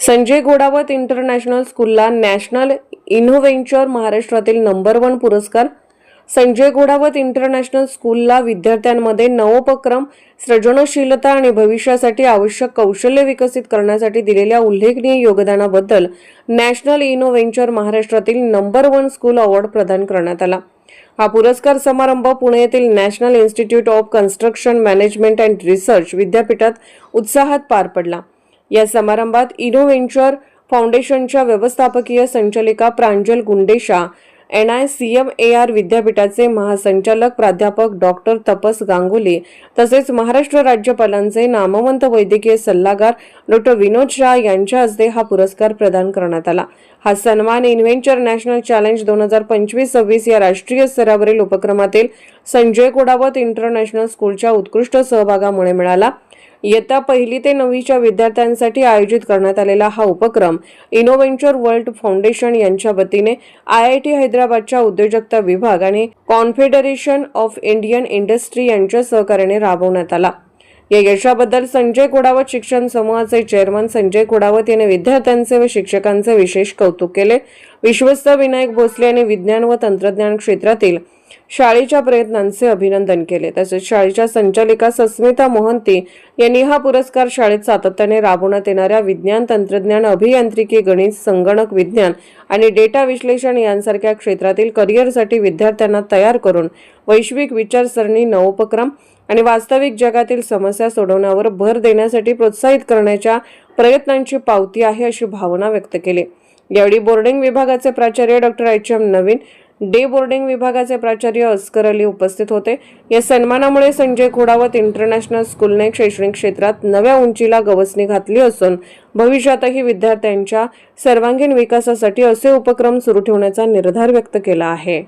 Sanjay Ghodawat international स्कूलला national Innoventure महाराष्ट्रातील number one पुरस्कार. संजय घोडावत इंटरनॅशनल स्कूलला विद्यार्थ्यांमध्ये नवोपक्रम सृजनशीलता आणि भविष्यासाठी आवश्यक कौशल्य विकसित करण्यासाठी दिलेल्या उल्लेखनीय योगदानाबद्दल नॅशनल इनोव्हेंचर महाराष्ट्रातील नंबर वन स्कूल अवॉर्ड प्रदान करण्यात आला. हा पुरस्कार समारंभ पुणे येथील national institute of construction management and research विद्यापीठात उत्साहात पार पडला. या समारंभात इनोव्हेंचर फाउंडेशनच्या व्यवस्थापकीय संचालिका Pranjal Gundesha N I C M A R विद्यापीठाचे महासंचालक प्राध्यापक डॉक्टर तपस गांगुली तसेच महाराष्ट्र राज्यपालांचे नामवंत वैद्यकीय सल्लागार डॉक्टर विनोद शाह यांच्या हस्ते हा पुरस्कार प्रदान करण्यात आला. हा सन्मान इन्व्हेंचर नॅशनल चॅलेंज दोन हजार पंचवीस सव्वीस या राष्ट्रीय स्तरावरील उपक्रमातील संजय कोडावत इंटरनॅशनल स्कूलच्या उत्कृष्ट सहभागामुळे मिळाला. इयत्ता पहिली ते नववीच्या विद्यार्थ्यांसाठी आयोजित करण्यात आलेला हा उपक्रम इनोव्हेंचर वर्ल्ड फाउंडेशन यांच्या वतीने आय आय टी हैदराबादच्या उद्योजकता विभाग आणि कॉन्फेडरेशन ऑफ इंडियन इंडस्ट्री यांच्या सहकार्याने राबवण्यात आला. या यशाबद्दल संजय कोडावत शिक्षण समूहाचे चेअरमन संजय कोडावत यांनी विद्यार्थ्यांचे व शिक्षकांचे विशेष कौतुक केले. विश्वस्त विनायक भोसले यांनी विज्ञान व तंत्रज्ञान क्षेत्रातील शाळेच्या प्रयत्नांचे अभिनंदन केले. तसेच शाळेच्या संचालिका सस्मिता मोहंती यांनी हा पुरस्कार शाळेत सातत्याने राबवण्यात येणाऱ्या विज्ञान तंत्रज्ञान अभियांत्रिकी गणित संगणक विज्ञान आणि डेटा विश्लेषण यांसारख्या क्षेत्रातील करिअरसाठी विद्यार्थ्यांना तयार करून वैश्विक विचारसरणी नवोपक्रम आणि वास्तविक जगातील समस्या सोडवण्यावर भर देण्यासाठी प्रोत्साहित करण्याच्या प्रयत्नांची पावती आहे अशी भावना व्यक्त केली. यावेळी बोर्डिंग विभागाचे प्राचार्य doctor H M Naveen day boarding विभागाचे प्राचार्य अस्कर अली उपस्थित होते. या सन्मानामुळे संजय खोडावत इंटरनॅशनल स्कूलने शैक्षणिक क्षेत्रात नव्या उंचीला गवसणी घातली असून भविष्यातही विद्यार्थ्यांच्या सर्वांगीण विकासासाठी असे उपक्रम सुरू ठेवण्याचा निर्धार व्यक्त केला आहे.